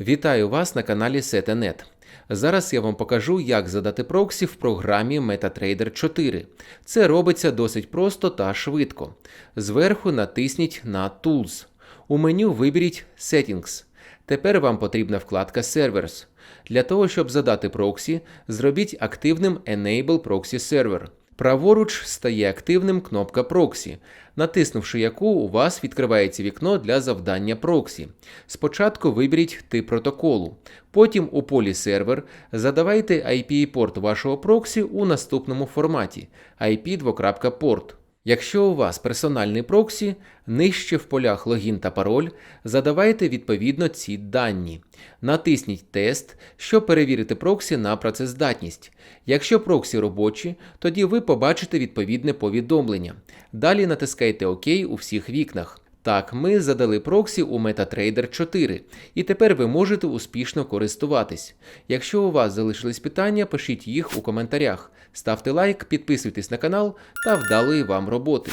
Вітаю вас на каналі Setanet. Зараз я вам покажу, як задати проксі в програмі MetaTrader 4. Це робиться досить просто та швидко. Зверху натисніть на Tools. У меню виберіть Settings. Тепер вам потрібна вкладка Servers. Для того, щоб задати проксі, зробіть активним Enable Proxy Server. Праворуч стає активним кнопка проксі, натиснувши яку у вас відкривається вікно для завдання проксі. Спочатку виберіть тип протоколу, потім у полі сервер задавайте IP-порт вашого проксі у наступному форматі IP2.port. Якщо у вас персональний проксі, нижче в полях логін та пароль задавайте відповідно ці дані. Натисніть тест, щоб перевірити проксі на працездатність. Якщо проксі робочі, тоді ви побачите відповідне повідомлення. Далі натискайте ОК у всіх вікнах. Так, ми задали проксі у MetaTrader 4, і тепер ви можете успішно користуватись. Якщо у вас залишились питання, пишіть їх у коментарях. Ставте лайк, підписуйтесь на канал та вдалої вам роботи.